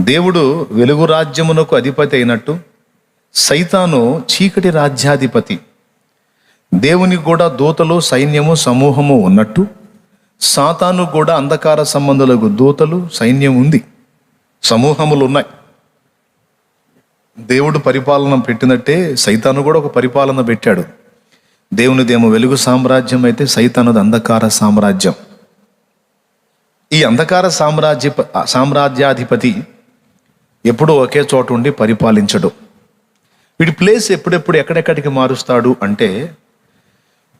దేవుడు వెలుగు రాజ్యమునకు అధిపతి అయినట్టు సైతాను చీకటి రాజ్యాధిపతి. దేవునికి కూడా దూతలు సైన్యము సమూహము ఉన్నట్టు సాతాను కూడా అంధకార సంబంధులకు దూతలు సైన్యం ఉంది. సమూహములు ఉన్నాయి. దేవుడు పరిపాలన పెట్టినట్టే సైతాను కూడా ఒక పరిపాలన పెట్టాడు. దేవునిదేమో వెలుగు సామ్రాజ్యం అయితే సైతానుది అంధకార సామ్రాజ్యం. ఈ అంధకార సామ్రాజ్య సామ్రాజ్యాధిపతి ఎప్పుడూ ఒకే చోట ఉండి పరిపాలించడు. వీడి ప్లేస్ ఎప్పుడెప్పుడు ఎక్కడెక్కడికి మారుస్తాడు అంటే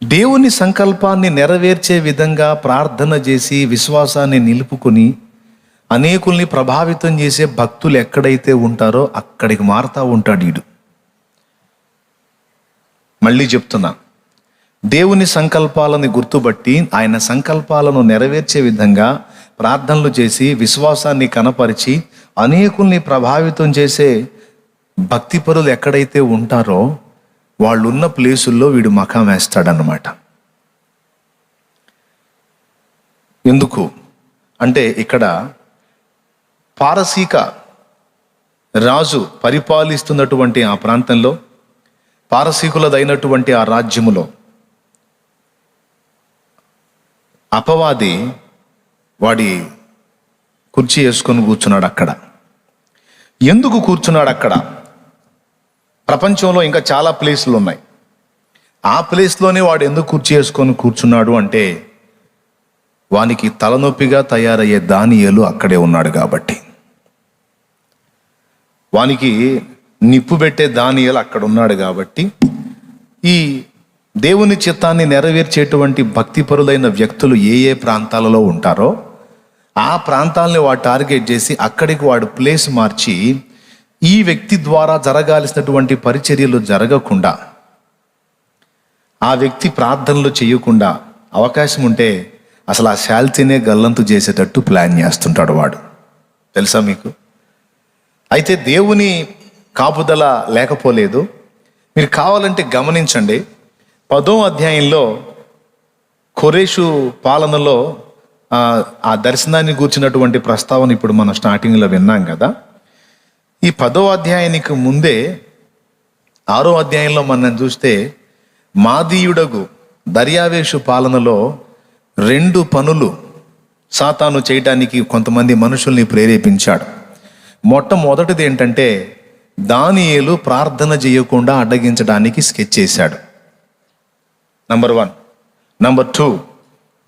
దేవుని సంకల్పాన్ని నెరవేర్చే విధంగా ప్రార్థన చేసి విశ్వాసాన్ని నిలుపుకొని అనేకుల్ని ప్రభావితం చేసే భక్తులు ఎక్కడైతే ఉంటారో అక్కడికి మారుతా ఉంటాడు వీడు. మళ్ళీ చెప్తున్నా దేవుని సంకల్పాలను గుర్తుబట్టి ఆయన సంకల్పాలను నెరవేర్చే విధంగా ప్రార్థనలు చేసి విశ్వాసాన్ని కనపరిచి అనేకుల్ని ప్రభావితం చేసే భక్తిపరులు ఎక్కడైతే ఉంటారో వాళ్ళున్న ప్లేసుల్లో వీడు మకాం వేస్తాడనమాట ఎందుకు? అంటే ఇక్కడ పారసీక రాజు పరిపాలిస్తున్నటువంటి ఆ ప్రాంతంలో పారసీకులదైనటువంటి ఆ రాజ్యములో అపవాది వాడి కుర్చీ వేసుకొని కూర్చున్నాడు అక్కడ ఎందుకు కూర్చున్నాడు అక్కడ? ప్రపంచంలో ఇంకా చాలా ప్లేస్లు ఉన్నాయి. ఆ ప్లేస్లోనే వాడు ఎందుకు కుర్చీ వేసుకొని కూర్చున్నాడు అంటే వానికి తలనొప్పిగా తయారయ్యే దానియలు అక్కడే ఉన్నాడు కాబట్టి. వానికి నిప్పు పెట్టే దానియలు అక్కడ ఉన్నాడు కాబట్టి ఈ దేవుని చిత్తాన్ని నెరవేర్చేటువంటి భక్తిపరులైన వ్యక్తులు ఏ ఏ ప్రాంతాలలో ఉంటారో ఆ ప్రాంతాలని వాడు టార్గెట్ చేసి అక్కడికి వాడు ప్లేస్ మార్చి ఈ వ్యక్తి ద్వారా జరగాల్సినటువంటి పరిచర్యలు జరగకుండా ఆ వ్యక్తి ప్రార్థనలు చేయకుండా అవకాశం ఉంటే అసలు ఆ శాల్తీనే గల్లంతు చేసేటట్టు ప్లాన్ చేస్తుంటాడు వాడు. తెలుసా మీకు? అయితే దేవుని కాపుదల లేకపోలేదు. మీరు కావాలంటే గమనించండి. పదో అధ్యాయంలో కొరేషు పాలనలో ఆ, దర్శనాన్ని కూర్చున్నటువంటి ప్రస్తావన ఇప్పుడు మనం స్టార్టింగ్లో విన్నాం కదా. ఈ పదో అధ్యాయానికి ముందే ఆరో అధ్యాయంలో మనం చూస్తే మాదీయుడగు దర్యావేషు పాలనలో రెండు పనులు సాతాను చేయటానికి కొంతమంది మనుషుల్ని ప్రేరేపించాడు. మొట్టమొదటిది ఏంటంటే దానియేలు ప్రార్థన చేయకుండా అడ్డగించడానికి స్కెచ్ చేశాడు. నంబర్ వన్ నంబర్ టూ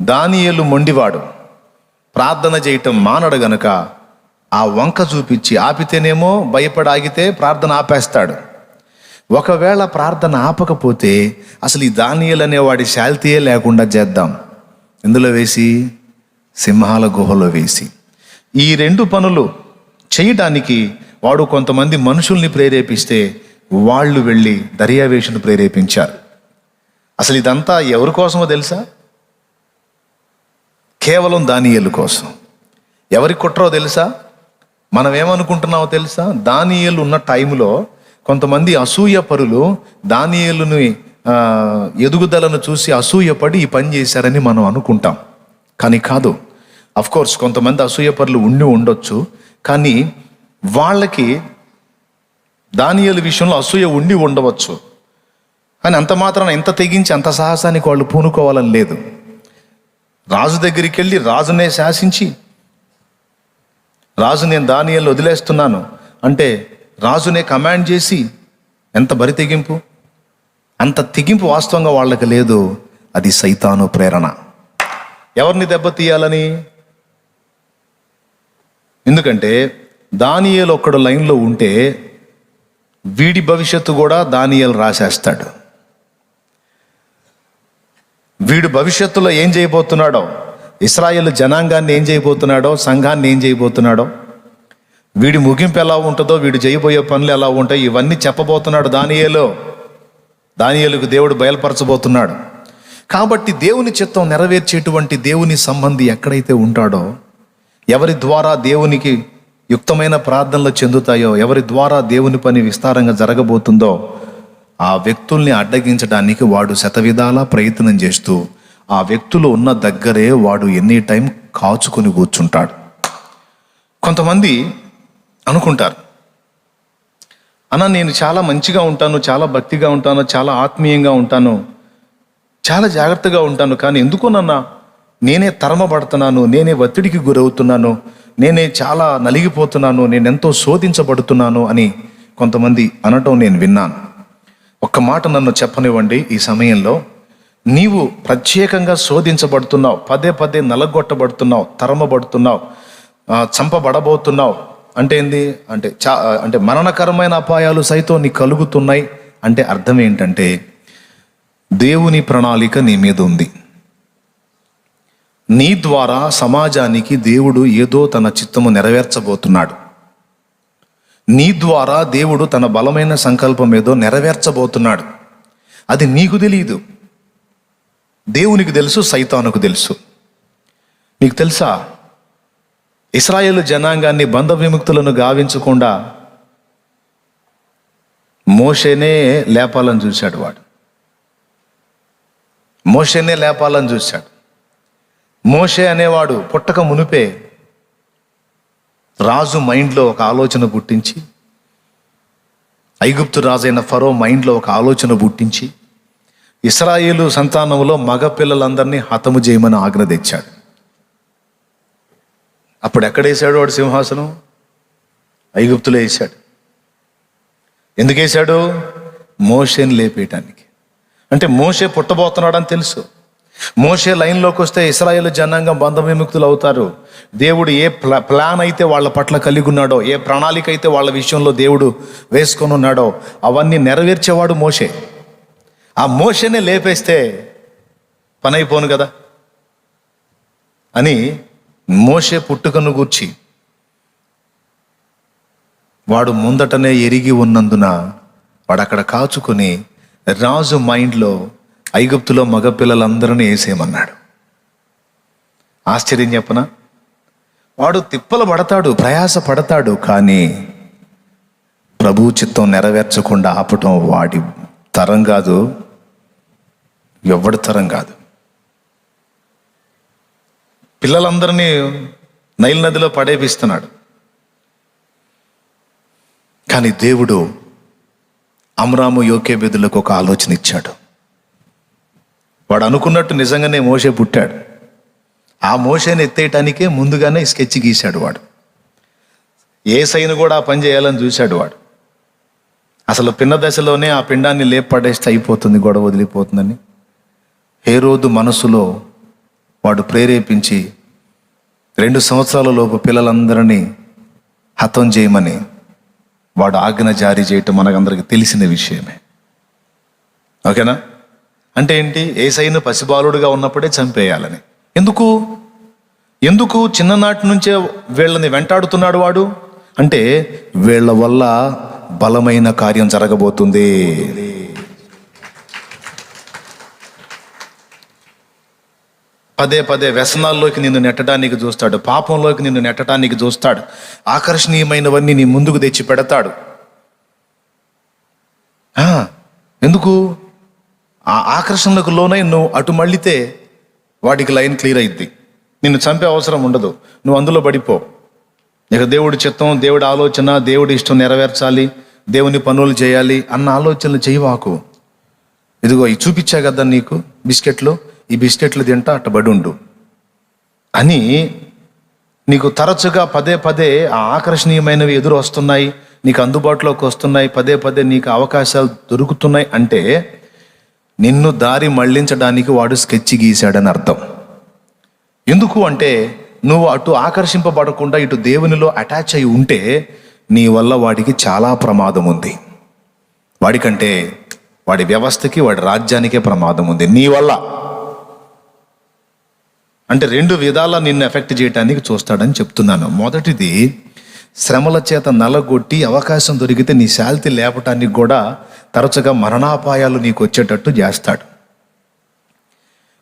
దానియేలు మొండివాడు. ప్రార్థన చేయటం మానడు గనుక ఆ వంక చూపించి ఆపితేనేమో భయపడాగితే ప్రార్థన ఆపేస్తాడు. ఒకవేళ ప్రార్థన ఆపకపోతే అసలు ఈ దానియలు అనేవాడి శాల్తీయే లేకుండా చేద్దాం ఎందులో వేసి? సింహాల గుహలో వేసి. ఈ రెండు పనులు చేయటానికి వాడు కొంతమంది మనుషుల్ని ప్రేరేపిస్తే వాళ్ళు వెళ్ళి దర్యావేషను ప్రేరేపించారు. అసలు ఇదంతా ఎవరి కోసమో తెలుసా? కేవలం దానియలు కోసం. ఎవరి కుట్రో తెలుసా? మనం ఏమనుకుంటున్నామో తెలుసా? దానియలు ఉన్న టైంలో కొంతమంది అసూయ పరులు దానియేలుని ఎదుగుదలను చూసి అసూయపడి ఈ పని చేశారని మనం అనుకుంటాం. కానీ కాదు. కోర్స్ కొంతమంది అసూయ పరులు ఉండి ఉండొచ్చు. కానీ వాళ్ళకి దానియేలు విషయంలో అసూయ ఉండి ఉండవచ్చు. కానీ అంత మాత్రాన ఎంత తెగించి అంత సాహసానికి వాళ్ళు పూనుకోవాలని లేదు. రాజు దగ్గరికి వెళ్ళి రాజునే శాసించి రాజు నేను దానియలు వదిలేస్తున్నాను అంటే రాజునే కమాండ్ చేసి ఎంత బరి తెగింపు? అంత తెగింపు వాస్తవంగా వాళ్ళకి లేదు. అది సైతాను ప్రేరణ. ఎవరిని దెబ్బతీయాలని ఎందుకంటే దానియలు ఒక్కడు లైన్లో ఉంటే వీడి భవిష్యత్తు కూడా దానియలు రాసేస్తాడు. వీడు భవిష్యత్తులో ఏం చేయబోతున్నాడో? ఇస్రాయేల్ జనాంగాన్ని ఏం చేయబోతున్నాడో? సంఘాన్ని ఏం చేయబోతున్నాడో? వీడి ముగింపు ఎలా ఉంటుందో? వీడు చేయబోయే పనులు ఎలా ఉంటాయి? ఇవన్నీ చెప్పబోతున్నాడు దానియేలో. దానియేలుకు దేవుడు బయలుపరచబోతున్నాడు. కాబట్టి దేవుని చిత్తం నెరవేర్చేటువంటి దేవుని సంబంధి ఎక్కడైతే ఉంటాడో ఎవరి ద్వారా దేవునికి యుక్తమైన ప్రార్థనలు చెందుతాయో ఎవరి ద్వారా దేవుని పని విస్తారంగా జరగబోతుందో ఆ వ్యక్తుల్ని అడ్డగించడానికి వాడు శతవిధాలా ప్రయత్నం చేస్తూ ఆ వ్యక్తులు ఉన్న దగ్గరే వాడు ఎనీ టైం కాచుకొని కూర్చుంటాడు. కొంతమంది అనుకుంటారు అన్న నేను చాలా మంచిగా ఉంటాను చాలా భక్తిగా ఉంటాను చాలా ఆత్మీయంగా ఉంటాను చాలా జాగ్రత్తగా ఉంటాను కానీ ఎందుకోనన్నా నేనే తరమబడుతున్నాను నేనే ఒత్తిడికి గురవుతున్నాను నేనే చాలా నలిగిపోతున్నాను నేను ఎంతో శోధించబడుతున్నాను అని కొంతమంది అనటం నేను విన్నాను. ఒక్క మాట నన్ను చెప్పనివ్వండి ఈ సమయంలో. నీవు ప్రత్యేకంగా శోధించబడుతున్నావు పదే పదే నలగొట్టబడుతున్నావు తరమబడుతున్నావు చంపబడబోతున్నావు. అంటే ఏంది? అంటే చా అంటే మరణకరమైన అపాయాలు సైతం నీ కలుగుతున్నాయి అంటే అర్థం ఏంటంటే దేవుని ప్రణాళిక నీ మీద ఉంది. నీ ద్వారా సమాజానికి దేవుడు ఏదో తన చిత్తము నెరవేర్చబోతున్నాడు. నీ ద్వారా దేవుడు తన బలమైన సంకల్పం ఏదో నెరవేర్చబోతున్నాడు. అది నీకు తెలియదు దేవునికి తెలుసు సైతానుకు తెలుసు. నీకు తెలుసా? ఇస్రాయేల్ జనాంగాన్ని బంధ విముక్తులను గావించకుండా మోషేనే లేపాలని చూశాడు వాడు. మోషేనే లేపాలని చూశాడు. మోషే అనేవాడు పుట్టక మునిపే రాజు మైండ్లో ఒక ఆలోచన పుట్టించి ఐగుప్తు రాజైన ఫరో మైండ్లో ఒక ఆలోచన పుట్టించి ఇస్రాయేలు సంతానంలో మగపిల్లలందరినీ హతము చేయమని ఆజ్ఞ తెచ్చాడు. అప్పుడు ఎక్కడేశాడు వాడు సింహాసనం? ఐగుప్తులో వేశాడు. ఎందుకేశాడు మోషేని లేపేయటానికి. అంటే మోషే పుట్టబోతున్నాడని తెలుసు. మోషే లైన్లోకి వస్తే ఇస్రాయేల్ జనాంగం బంధ విముక్తులు అవుతారు. దేవుడు ఏ ప్లా ప్లాన్ అయితే వాళ్ళ పట్ల కలిగి ఉన్నాడో ఏ ప్రణాళిక అయితే వాళ్ళ విషయంలో దేవుడు వేసుకొని ఉన్నాడో అవన్నీ నెరవేర్చేవాడు మోషే. ఆ మోషనే లేపేస్తే పని అయిపోను కదా? అని మోషే పుట్టుకను గూర్చి వాడు ముందటనే ఎరిగి ఉన్నందున వాడు అక్కడ కాచుకొని రాజు మైండ్లో ఐగుప్తులో మగపిల్లలందరినీ వేసేయమన్నాడు ఆశ్చర్యం చెప్పనా? వాడు తిప్పలు పడతాడు ప్రయాస పడతాడు కానీ ప్రభు చిత్తం నెరవేర్చకుండా ఆపటం వాడి తరం కాదు ఎవడి తరం కాదు. పిల్లలందరినీ నైల్ నదిలో పడేపిస్తున్నాడు. కానీ దేవుడు అమరాము యోకేబెదులకు ఒక ఆలోచన ఇచ్చాడు. వాడు అనుకున్నట్టు నిజంగానే మోసే పుట్టాడు. ఆ మోషన్ ఎత్తేయటానికే ముందుగానే స్కెచ్ గీశాడు వాడు. ఏ సైను కూడా ఆ పని చేయాలని చూశాడు వాడు. అసలు పిన్న దశలోనే ఆ పిండాన్ని లేపడేస్తే అయిపోతుంది గొడవ వదిలిపోతుందని. ఏ రోజు మనసులో వాడు ప్రేరేపించి రెండు సంవత్సరాల లోపు పిల్లలందరినీ హతం చేయమని వాడు ఆజ్ఞ జారీ చేయటం మనకందరికి తెలిసిన విషయమే. ఓకేనా? అంటే ఏంటి? ఏసైను పసిబాలుడుగా ఉన్నప్పుడే చంపేయాలని. ఎందుకు? ఎందుకు చిన్ననాటి నుంచే వీళ్ళని వెంటాడుతున్నాడు వాడు? అంటే వీళ్ళ వల్ల బలమైన కార్యం జరగబోతుంది. పదే పదే వ్యసనాల్లోకి నిన్ను నెట్టడానికి చూస్తాడు. పాపంలోకి నిన్ను నెట్టడానికి చూస్తాడు. ఆకర్షణీయమైనవన్నీ నీ ముందుకు తెచ్చి పెడతాడు. ఆ, ఎందుకు? ఆ ఆకర్షణలకు లోనై నువ్వు అటు మళ్ళితే వాటికి లైన్ క్లియర్ అయింది నిన్ను చంపే అవసరం ఉండదు. నువ్వు అందులో పడిపో. ఇక దేవుడి చిత్తం దేవుడి ఆలోచన దేవుడి ఇష్టం నెరవేర్చాలి. దేవుని పనులు చేయాలి అన్న ఆలోచనలు చేయవాకు. ఇదిగో ఈ చూపించా కదా నీకు? బిస్కెట్లు? ఈ బిస్కెట్లు తింటా అట్టబడి ఉండు. అని నీకు తరచుగా పదే పదే ఆ ఆకర్షణీయమైనవి ఎదురు వస్తున్నాయి. నీకు అందుబాటులోకి వస్తున్నాయి. పదే పదే నీకు అవకాశాలు దొరుకుతున్నాయి. అంటే నిన్ను దారి మళ్ళించడానికి వాడు స్కెచ్ గీశాడని అర్థం. ఎందుకు అంటే నువ్వు అటు ఆకర్షింపబడకుండా ఇటు దేవునిలో అటాచ్ అయి ఉంటే నీ వల్ల వాడికి చాలా ప్రమాదం ఉంది. వాడికంటే వాడి వ్యవస్థకి వాడి రాజ్యానికే ప్రమాదం ఉంది. నీ వల్ల. అంటే రెండు విధాల నిన్ను ఎఫెక్ట్ చేయడానికి చూస్తాడని చెప్తున్నాను. మొదటిది శ్రమల చేత నలగొట్టి అవకాశం దొరికితే నీ శాల్తి లేపటానికి కూడా తరచుగా మరణాపాయాలు నీకు వచ్చేటట్టు చేస్తాడు.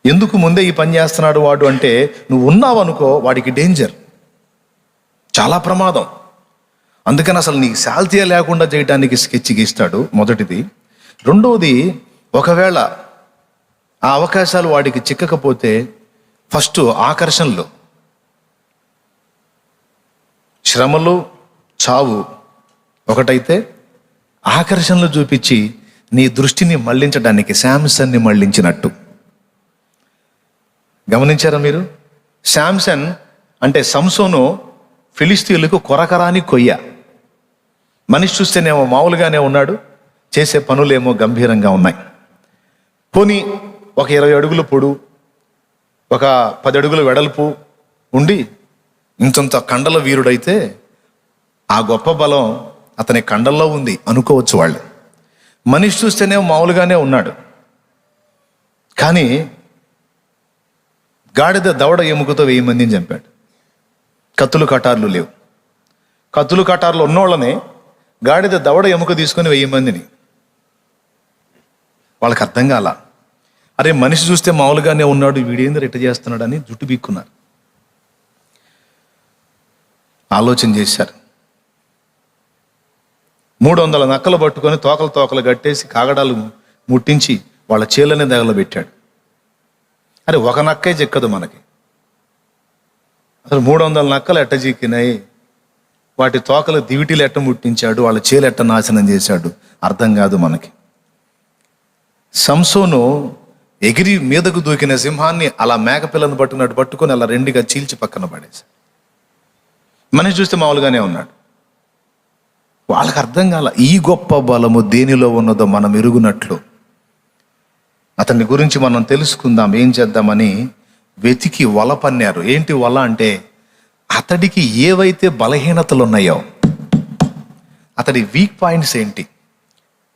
ఎందుకు ముందే ఈ పని చేస్తున్నాడు వాడు అంటే నువ్వు ఉన్నావు అనుకో వాడికి డేంజర్ చాలా ప్రమాదం. అందుకని అసలు నీకు శాల్తీయ లేకుండా చేయడానికి స్కెచ్ గీస్తాడు మొదటిది. రెండవది ఒకవేళ ఆ అవకాశాలు వాడికి చిక్కకపోతే ఫస్ట్ ఆకర్షణలు. శ్రమలు చావు ఒకటైతే ఆకర్షణలు చూపించి నీ దృష్టిని మళ్ళించడానికి శాంసన్ని మళ్ళించినట్టు. గమనించారా మీరు? శాంసన్ అంటే సంసోను ఫిలిస్తీన్లకు కొరకరాని కొయ్య. మనిషి చూస్తేనేమో మామూలుగానే ఉన్నాడు చేసే పనులేమో గంభీరంగా ఉన్నాయి. పోని ఒక ఇరవై అడుగుల పొడు ఒక పది అడుగుల వెడల్పు ఉండి ఇంతంత కండల వీరుడైతే ఆ గొప్ప బలం అతని కండల్లో ఉంది అనుకోవచ్చు వాళ్ళు. మనిషి చూస్తేనే మామూలుగానే ఉన్నాడు. కానీ గాడిద దవడ ఎముకతో వెయ్యి మందిని చంపాడు. కత్తులు కటార్లు లేవు. కత్తులు కటార్లు ఉన్నోళ్ళనే గాడిద దవడ ఎముక తీసుకొని వెయ్యి మందిని. వాళ్ళకి అర్థం కాల. అరే మనిషి చూస్తే మామూలుగానే ఉన్నాడు వీడేంది రిట చేస్తున్నాడని జుట్టు బీక్కున్నారు. ఆలోచన చేశారు. మూడు వందల నక్కలు పట్టుకొని తోకలు తోకలు కట్టేసి కాగడాలు ముట్టించి వాళ్ళ చీలనే పెట్టాడు అరే ఒక నక్కే చెక్కదు మనకి. అసలు మూడు వందల నక్కలు ఎట్ట చిక్కినాయి వాటి తోకలు దివిటీలు ఎట్ట ముట్టించాడు? వాళ్ళ చీలు ఎట్ట నాశనం చేశాడు? అర్థం కాదు మనకి. సంసోను ఎగిరి మీదకు దూకిన సింహాన్ని అలా మేకపిల్లను పట్టుకున్నట్టు పట్టుకొని అలా రెండుగా చీల్చి పక్కన పడేశాడు. మనిషి చూస్తే మామూలుగానే ఉన్నాడు. వాళ్ళకి అర్థం కాల ఈ గొప్ప బలము దేనిలో ఉన్నదో మనం ఎరుగునట్లు. అతని గురించి మనం తెలుసుకుందాం ఏం చేద్దామని వెతికి వల పన్నారు. ఏంటి వల అంటే అతడికి ఏవైతే బలహీనతలు ఉన్నాయో అతడి వీక్ పాయింట్స్ ఏంటి?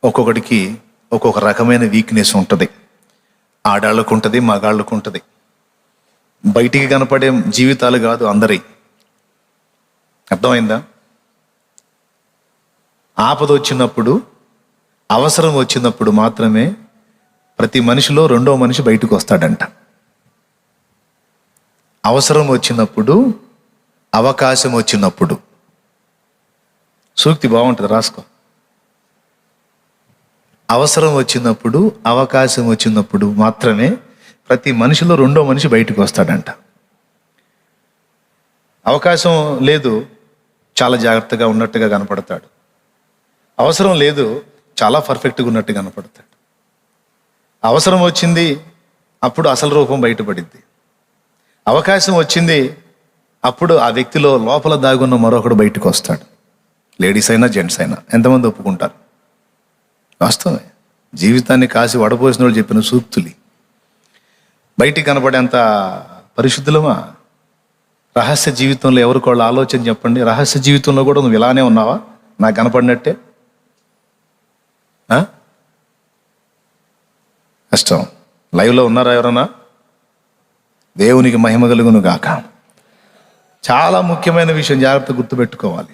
ఒక్కొక్కడికి ఒక్కొక్క రకమైన వీక్నెస్ ఉంటుంది. ఆడాళ్ళకు ఉంటుంది మగాళ్ళకు ఉంటుంది బయటికి కనపడే జీవితాలు కాదు అందరి. అర్థమైందా? ఆపద వచ్చినప్పుడు అవసరం వచ్చినప్పుడు మాత్రమే ప్రతి మనిషిలో రెండో మనిషి బయటకు వస్తాడంట. అవసరం వచ్చినప్పుడు అవకాశం వచ్చినప్పుడు. సూక్తి బాగుంటుంది రాసుకో. అవసరం వచ్చినప్పుడు అవకాశం వచ్చినప్పుడు మాత్రమే ప్రతి మనిషిలో రెండో మనిషి బయటకు వస్తాడంట. అవకాశం లేదు చాలా జాగ్రత్తగా ఉన్నట్టుగా కనపడతాడు. అవసరం లేదు చాలా పర్ఫెక్ట్గా ఉన్నట్టు కనపడతాడు. అవసరం వచ్చింది అప్పుడు అసలు రూపం బయటపడింది అవకాశం వచ్చింది అప్పుడు ఆ వ్యక్తిలో లోపల దాగున్న మరొకడు బయటకు వస్తాడు లేడీస్ అయినా జెంట్స్ అయినా ఎంతమంది ఒప్పుకుంటారు? వాస్తవమే. జీవితాన్ని కాసి వడపోసిన వాళ్ళు చెప్పిన సూక్తులు. బయటికి కనపడేంత పరిశుద్ధులమా? రహస్య జీవితంలో ఎవరికోళ్ళ ఆలోచన చెప్పండి? రహస్య జీవితంలో కూడా నువ్వు ఇలానే ఉన్నావా? నాకు కనపడినట్టే? కష్టం. లైవ్లో ఉన్నారా ఎవరన్నా? దేవునికి మహిమ కలుగును గాక. చాలా ముఖ్యమైన విషయం జాగ్రత్త గుర్తుపెట్టుకోవాలి.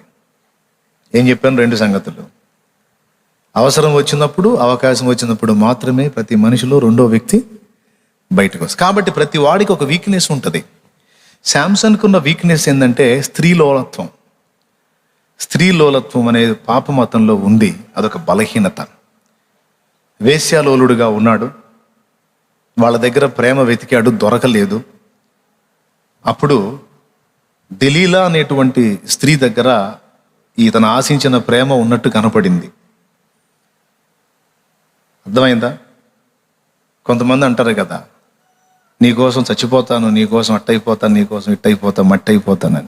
ఏం చెప్పాను? రెండు సంగతులు. అవసరం వచ్చినప్పుడు అవకాశం వచ్చినప్పుడు మాత్రమే ప్రతి మనిషిలో రెండో వ్యక్తి బయటకు వస్తుంది కాబట్టి ప్రతి వాడికి ఒక వీక్నెస్ ఉంటుంది. శాంసన్కు ఉన్న వీక్నెస్ ఏంటంటే స్త్రీ లోలత్వం. స్త్రీ లోలత్వం అనేది పాప మతంలో ఉంది. అదొక బలహీనత. వేశ్యాలోలుడుగా ఉన్నాడు. వాళ్ళ దగ్గర ప్రేమ వెతికాడు దొరకలేదు. అప్పుడు దిలీలా అనేటువంటి స్త్రీ దగ్గర ఇతను ఆశించిన ప్రేమ ఉన్నట్టు కనపడింది. అర్థమైందా? కొంతమంది అంటారు కదా నీకోసం చచ్చిపోతాను నీకోసం అట్టయిపోతాను నీకోసం ఇట్టయిపోతాను మట్టి అయిపోతానని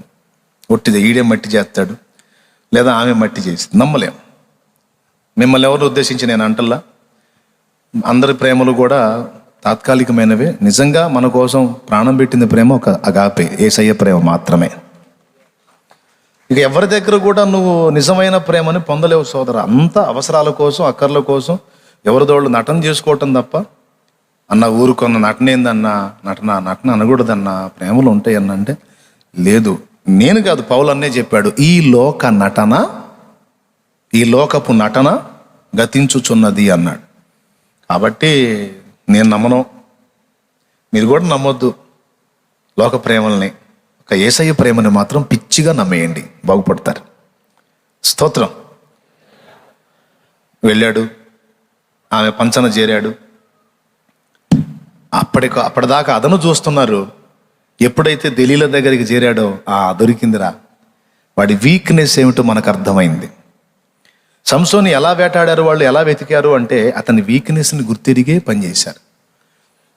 ఒట్టిది ఈడే మట్టి చేస్తాడు లేదా ఆమె మట్టి చేసి నమ్మలేం. మిమ్మల్ని ఎవరు ఉద్దేశించి నేను అంటల్లా? అందరి ప్రేమలు కూడా తాత్కాలికమైనవే. నిజంగా మన కోసం ప్రాణం పెట్టిన ప్రేమ ఒక అగాపే ఏసయ్య ప్రేమ మాత్రమే. ఇక ఎవరి దగ్గర కూడా నువ్వు నిజమైన ప్రేమని పొందలేవు సోదర. అంత అవసరాల కోసం అక్కర్ల కోసం ఎవరిదోళ్ళు నటన చేసుకోవటం తప్ప అన్న ఊరుకున్న నటన ఏందన్నా నటన నటన అనకూడదన్నా ప్రేమలు ఉంటాయన్న అంటే లేదు. నేను కాదు పౌలు అన్నే చెప్పాడు ఈ లోక నటన? ఈ లోకపు నటన గతించుచున్నది అన్నాడు. కాబట్టి నేను నమ్మను. మీరు కూడా నమ్మొద్దు. లోక ప్రేమల్ని ఒక ఏసయ్య ప్రేమని మాత్రం పిచ్చిగా నమ్మేయండి. బాగుపడతారు. స్తోత్రం. వెళ్ళాడు. ఆమె పంచన చేరాడు. అప్పటికి అప్పటిదాకా అదను చూస్తున్నారు. ఎప్పుడైతే ఢిల్లీల దగ్గరికి చేరాడో ఆ దొరికిందిరా. వాడి వీక్నెస్ ఏమిటో మనకు అర్థమైంది. సంసోని ఎలా వేటాడారు వాళ్ళు ఎలా వెతికారు అంటే అతని వీక్నెస్ని గుర్తిరిగే పనిచేశారు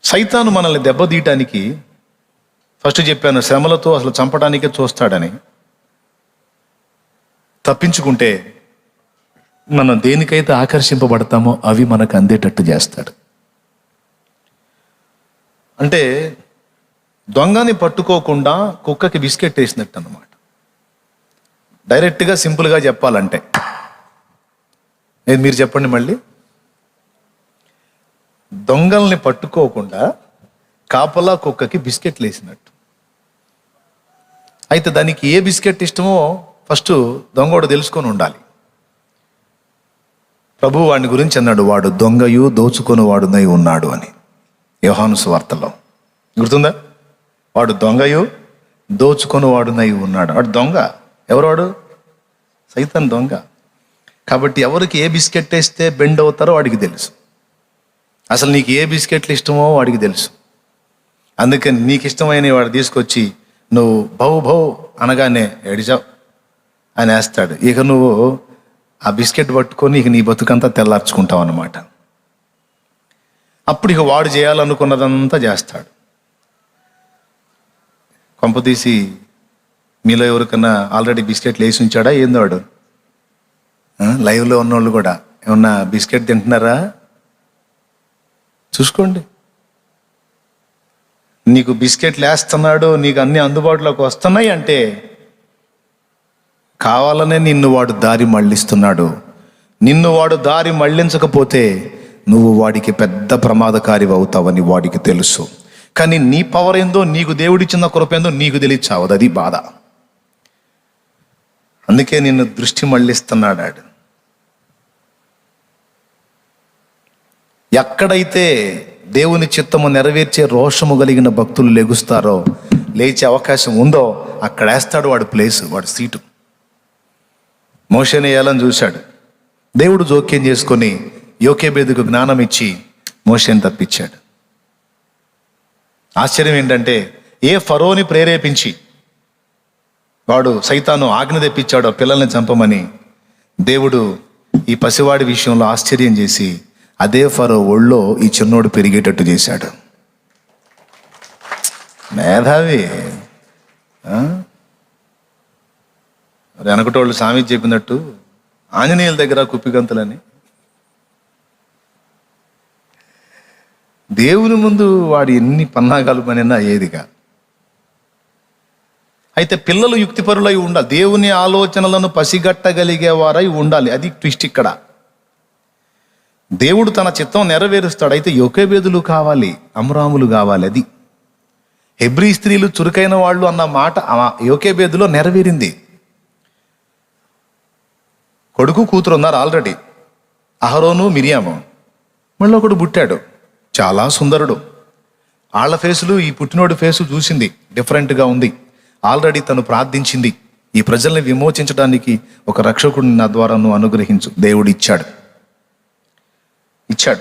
సైతాను మనల్ని దెబ్బతీయటానికి ఫస్ట్ చెప్పాను శ్రమలతో అసలు చంపడానికే చూస్తాడని. తప్పించుకుంటే మనం దేనికైతే ఆకర్షింపబడతామో అవి మనకు అందేటట్టు చేస్తాడు. అంటే దొంగని పట్టుకోకుండా కుక్కకి బిస్కెట్ వేసినట్టు అనమాట డైరెక్ట్గా సింపుల్గా చెప్పాలంటే. ఏది మీరు చెప్పండి మళ్ళీ. దొంగల్ని పట్టుకోకుండా కాపలా కుక్కకి బిస్కెట్లు వేసినట్టు. అయితే దానికి ఏ బిస్కెట్ ఇష్టమో ఫస్ట్ దొంగోడు తెలుసుకొని ఉండాలి. ప్రభు వాడిని గురించి అన్నాడు వాడు దొంగయు దోచుకొని వాడునై ఉన్నాడు అని. యోహాను సువార్తలో. గుర్తుందా? వాడు దొంగయు దోచుకొని వాడునై ఉన్నాడు. వాడు దొంగ. ఎవరు వాడు దొంగ. కాబట్టి ఎవరికి ఏ బిస్కెట్ వేస్తే బెండ్ అవుతారో వాడికి తెలుసు. అసలు నీకు ఏ బిస్కెట్లు ఇష్టమో వాడికి తెలుసు. అందుకని నీకు ఇష్టమైన వాడు తీసుకొచ్చి నువ్వు భౌ భౌ అనగానే ఏడిచావు. అని వేస్తాడు ఇక నువ్వు ఆ బిస్కెట్ పట్టుకొని ఇక నీ బతుకంతా తెల్లార్చుకుంటావు అన్నమాట అప్పుడు ఇక వాడు చేయాలనుకున్నదంతా చేస్తాడు. కొంపతీసి మీలో ఎవరికన్నా ఆల్రెడీ బిస్కెట్లు వేసి ఉంచాడా? ఏందో వాడు. లైవ్లో ఉన్నోళ్ళు కూడా. ఏమన్నా బిస్కెట్ తింటున్నారా? చూసుకోండి. నీకు బిస్కెట్లు వేస్తున్నాడు నీకు అన్ని అందుబాటులోకి వస్తున్నాయి అంటే కావాలనే నిన్ను వాడు దారి మళ్ళిస్తున్నాడు. నిన్ను వాడు దారి మళ్ళించకపోతే నువ్వు వాడికి పెద్ద ప్రమాదకారి అవుతావని వాడికి తెలుసు. కానీ నీ పవర్ ఏందో నీకు దేవుడిచ్చిన కృప ఏందో నీకు తెలియచావదు. అది బాధ. అందుకే నిన్ను దృష్టి మళ్ళిస్తున్నాడు ఆడు. ఎక్కడైతే దేవుని చిత్తము నెరవేర్చే రోషము కలిగిన భక్తులు లెగుస్తారో లేచే అవకాశం ఉందో అక్కడ వేస్తాడు వాడి ప్లేస్ వాడి సీటు మోషన్ వేయాలని చూశాడు. దేవుడు జోక్యం చేసుకొని యోకేబేదుకు జ్ఞానం ఇచ్చి మోషని తప్పించాడు ఆశ్చర్యం ఏంటంటే ఏ ఫరోని ప్రేరేపించి వాడు సైతాను ఆజ్ఞ తెప్పించాడు పిల్లల్ని చంపమని దేవుడు ఈ పసివాడి విషయంలో ఆశ్చర్యం చేసి అదే ఫరో ఒళ్ళో ఈ చిన్నోడు పెరిగేటట్టు చేశాడు మేధావి ఆ? వెనకటోళ్ళు సామి చెప్పినట్టు ఆంజనేయుల దగ్గర కుప్పిగంతులని దేవుని ముందు వాడు ఎన్ని పన్నాగాలు పనినా ఏదిగా అయితే పిల్లలు యుక్తిపరులై ఉండాలి. దేవుని ఆలోచనలను పసిగట్టగలిగేవారై ఉండాలి. అది ట్విస్ట్ ఇక్కడ. దేవుడు తన చిత్తం నెరవేరుస్తాడు. అయితే యొకేబేదులు కావాలి అమరాములు కావాలి. అది హెబ్రీ స్త్రీలు చురుకైన వాళ్ళు అన్న మాట యోకేబేదులో నెరవేరింది. కొడుకు కూతురు ఉన్నారు ఆల్రెడీ. అహరోను మిరియాము. మళ్ళీ ఒకడు పుట్టాడు. చాలా సుందరుడు. ఆళ్ళ ఫేసులు ఈ పుట్టినోడి ఫేసు చూసింది డిఫరెంట్గా ఉంది. ఆల్రెడీ తను ప్రార్థించింది. ఈ ప్రజల్ని విమోచించడానికి ఒక రక్షకుడిని నా ద్వారా నువ్వు అనుగ్రహించు. దేవుడు ఇచ్చాడు. ఇచ్చాడు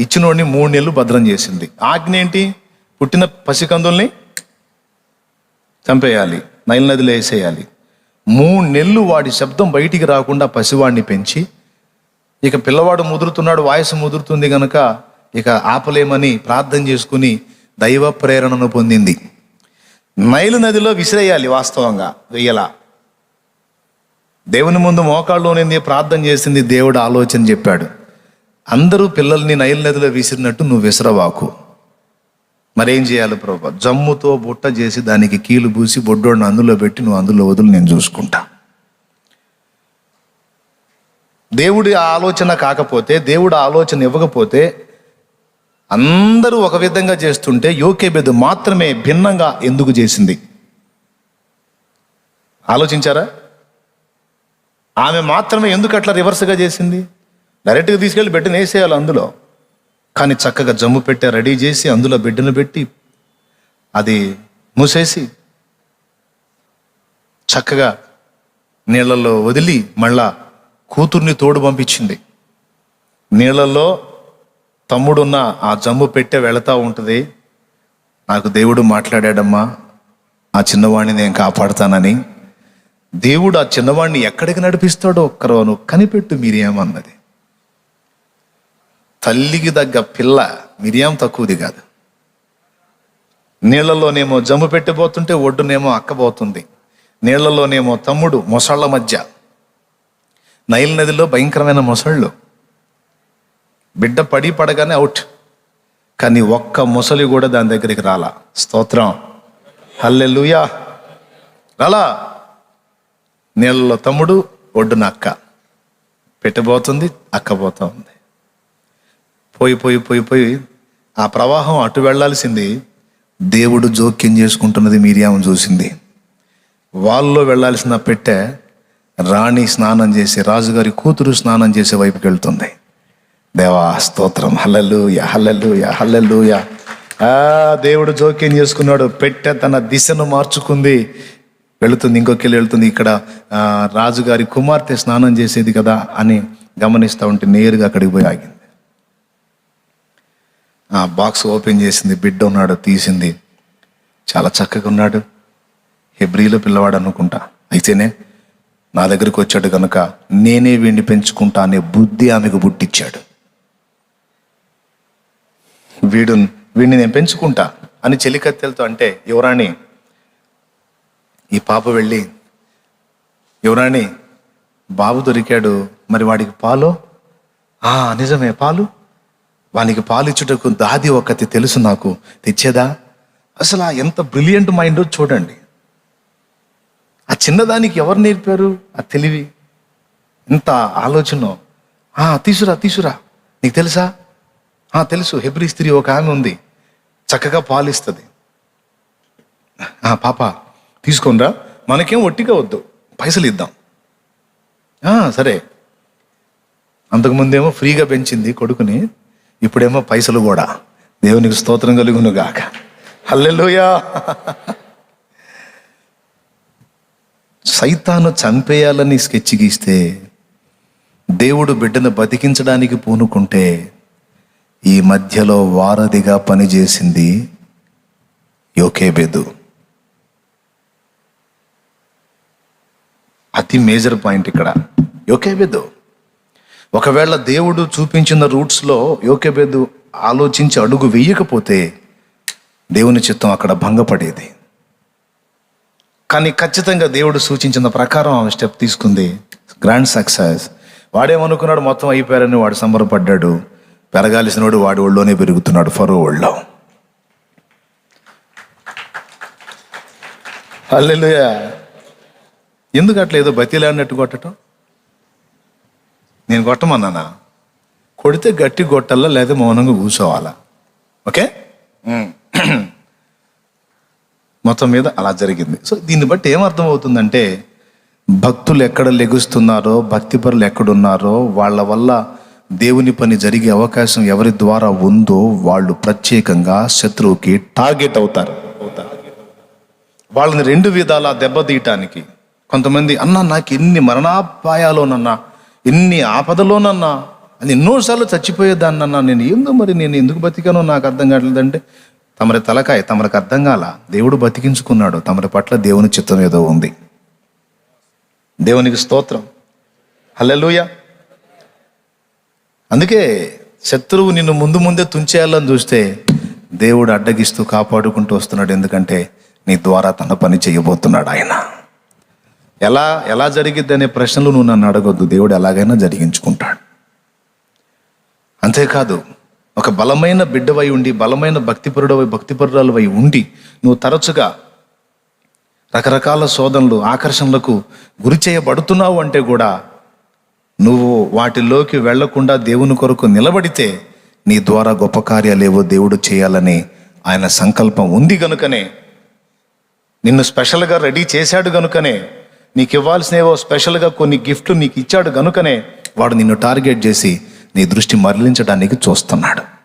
ఇచ్చినోడిని మూడు నెలలు భద్రం చేసింది. ఆజ్ఞ ఏంటి? పుట్టిన పసికందుల్ని చంపేయాలి. నైల్ నదిలో వేసేయాలి. మూడు నెలలు వాడి శబ్దం బయటికి రాకుండా పసివాడిని పెంచి ఇక పిల్లవాడు ముదురుతున్నాడు వాయసు ముదురుతుంది కనుక ఇక ఆపలేమని ప్రార్థన చేసుకుని దైవ ప్రేరణను పొందింది. నైలు నదిలో విసిరేయాలి వాస్తవంగా వెయ్యలా. దేవుని ముందు మోకాళ్ళలోనింది ప్రార్థన చేసింది దేవుడు ఆలోచన చెప్పాడు. అందరూ పిల్లల్ని నైలు నదిలో విసిరినట్టు నువ్వు విసరవాకు. మరేం చేయాలి ప్రభా? జమ్ముతో బుట్ట చేసి దానికి కీలు పూసి బొడ్డోడిని అందులో పెట్టి నువ్వు అందులో వదులు నేను చూసుకుంటా. దేవుడి ఆలోచన కాకపోతే దేవుడు ఆలోచన ఇవ్వకపోతే అందరూ ఒక విధంగా చేస్తుంటే యోకేబెదు మాత్రమే భిన్నంగా ఎందుకు చేసింది? ఆలోచించారా? ఆమె మాత్రమే ఎందుకు అట్లా రివర్స్గా చేసింది? డైరెక్ట్గా తీసుకెళ్ళి బిడ్డను వేసేయాలి అందులో. కానీ చక్కగా జమ్ము పెట్టి రెడీ చేసి అందులో బిడ్డను పెట్టి అది మూసేసి చక్కగా నీళ్ళల్లో వదిలి మళ్ళా కూతుర్ని తోడు పంపించింది. నీళ్ళల్లో తమ్ముడున్న ఆ జమ్ము పెట్టే వెళతా ఉంటుంది. నాకు దేవుడు మాట్లాడాడమ్మా ఆ చిన్నవాడిని నేను కాపాడుతానని. దేవుడు ఆ చిన్నవాడిని ఎక్కడికి నడిపిస్తాడో ఒక్కరోను కనిపెట్టు మిరియామన్నది తల్లికి తగ్గ పిల్ల మిరియాం తక్కువది కాదు. నీళ్ళలోనేమో జమ్ము పెట్టిపోతుంటే ఒడ్డునేమో అక్కబోతుంది నీళ్ళలోనేమో తమ్ముడు మొసళ్ళ మధ్య. నైల్ నదిలో భయంకరమైన మొసళ్ళు. బిడ్డ పడి పడగానే అవుట్. కానీ ఒక్క ముసలి కూడా దాని దగ్గరికి రాలా. స్తోత్రం. హల్లెలూయా. రాలా. నీళ్ళలో తమ్ముడు ఒడ్డున అక్క. పెట్టబోతుంది అక్క ఉంది. పోయి పోయి పోయి పోయి ఆ ప్రవాహం అటు వెళ్ళాల్సింది దేవుడు జోక్యం చేసుకుంటున్నది మీరియాము చూసింది. వాళ్ళలో వెళ్ళాల్సిన పెట్టె రాణి స్నానం చేసి రాజుగారి కూతురు స్నానం చేసే వైపుకి వెళ్తుంది. దేవా స్తోత్రం. హల్లెలూయ హల్లెలూయ హల్లెలూయ. ఆ దేవుడు జోక్యం చేసుకున్నాడు. పెట్టె తన దిశను మార్చుకుంది. వెళుతుంది ఇంకొకళ్ళు వెళుతుంది. ఇక్కడ రాజుగారి కుమార్తె స్నానం చేసేది కదా అని గమనిస్తూ ఉంటే నేరుగా అక్కడికి పోయి ఆగింది. ఆ బాక్స్ ఓపెన్ చేసింది. బిడ్డ ఉన్నాడు తీసింది. చాలా చక్కగా ఉన్నాడు. హెబ్రిలో పిల్లవాడు అనుకుంటా. అయితేనే నా దగ్గరికి వచ్చాడు కనుక నేనే వీడిని పెంచుకుంటా అనే బుద్ధి ఆమెకు పుట్టించాడు. వీడు వీడిని నేను పెంచుకుంటా అని చెలికత్తెలతో అంటే యువరాణి ఈ పాప వెళ్ళి యువరాణి బాబు దొరికాడు మరి వాడికి పాలు? ఆ నిజమే పాలు? వానికి పాలు ఇచ్చుటకు దాది ఒకటి తెలుసు నాకు తెచ్చేదా? అసలు ఆ ఎంత బ్రిలియంట్ మైండ్ చూడండి. ఆ చిన్నదానికి ఎవరు నేర్పారు? ఆ తెలివి. ఎంత ఆలోచన. ఆ తీసురా తీసురా. నీకు తెలుసా? తెలుసు హెబ్రి స్త్రీ ఒక ఆమె ఉంది. చక్కగా పాలిస్తుంది. ఆ పాప తీసుకోనరా మనకేం ఒట్టిగా వద్దు. పైసలు ఇద్దాం. ఆ, సరే. అంతకుముందేమో ఫ్రీగా పెంచింది కొడుకుని ఇప్పుడేమో పైసలు కూడా. దేవునికి స్తోత్రం కలుగును గాక హల్లెలూయా. సైతాను చంపేయాలని స్కెచ్ గీస్తే దేవుడు బిడ్డను బతికించడానికి పూనుకుంటే ఈ మధ్యలో వారధిగా పనిచేసింది యోకేబెదు. అతి మేజర్ పాయింట్ ఇక్కడ. యోకేబెదు. ఒకవేళ దేవుడు చూపించిన రూట్స్లో యోకేబెదు ఆలోచించి అడుగు వేయకపోతే దేవుని చిత్తం అక్కడ భంగపడేది. కానీ ఖచ్చితంగా దేవుడు సూచించిన ప్రకారం ఆమె స్టెప్ తీసుకుంది. Grand success. వాడేమనుకున్నాడు మొత్తం అయిపోయారని వాడు సంబరపడ్డాడు. పెరగాల్సినోడు వాడి ఒళ్ళోనే పెరుగుతున్నాడు ఫరో ఒళ్ళో. హల్లెలూయా. ఎందుకు అట్లా ఏదో బతిలాడినట్టు కొట్టడం? నేను కొట్టమన్నానా? కొడితే గట్టి కొట్టాలా లేదా మౌనంగా కూర్చోవాలా? ఓకే? మొత్తం మీద అలా జరిగింది. సో దీన్ని బట్టి ఏమర్థం అవుతుందంటే భక్తులు ఎక్కడ లెగుస్తున్నారో భక్తిపరులు ఎక్కడున్నారో వాళ్ళ వల్ల దేవుని పని జరిగే అవకాశం ఎవరి ద్వారా ఉందో వాళ్ళు ప్రత్యేకంగా శత్రువుకి టార్గెట్ అవుతారు. వాళ్ళని రెండు విధాలా దెబ్బతీయటానికి కొంతమంది అన్న నాకు ఎన్ని మరణాపాయాలోనన్నా ఎన్ని ఆపదలోనన్నా అది ఎన్నోసార్లు చచ్చిపోయేదాన్నన్నా నేను ఏందో మరి నేను ఎందుకు బతికానో నాకు అర్థం కావట్లేదంటే తమరి తలకాయ తమరికి అర్థం కాల దేవుడు బతికించుకున్నాడు తమరి పట్ల దేవుని చిత్తం ఏదో ఉంది. దేవునికి స్తోత్రం. హల్లెలూయా. అందుకే శత్రువు నిన్ను ముందు ముందే తుంచేయాలని చూస్తే దేవుడు అడ్డగిస్తూ కాపాడుకుంటూ వస్తున్నాడు. ఎందుకంటే నీ ద్వారా తన పని చేయబోతున్నాడు ఆయన. ఎలా ఎలా జరిగిద్ది అనే ప్రశ్నలు నువ్వు నన్ను అడగొద్దు. దేవుడు ఎలాగైనా జరిగించుకుంటాడు. అంతేకాదు ఒక బలమైన బిడ్డవై ఉండి బలమైన భక్తిపరుడవై భక్తిపరురాలవై ఉండి నువ్వు తరచుగా రకరకాల శోధనలు ఆకర్షణలకు గురి చేయబడుతున్నావు అంటే కూడా నువ్వు వాటిలోకి వెళ్ళకుండా దేవుని కొరకు నిలబడితే నీ ద్వారా గొప్ప కార్యాలేవో దేవుడు చేయాలని ఆయన సంకల్పం ఉంది గనుకనే. నిన్ను స్పెషల్గా రెడీ చేశాడు గనుకనే. నీకు ఇవ్వాల్సినవో స్పెషల్గా కొన్ని గిఫ్ట్లు నీకు ఇచ్చాడు గనుకనే. వాడు నిన్ను టార్గెట్ చేసి నీ దృష్టి మరలించడానికి చూస్తున్నాడు.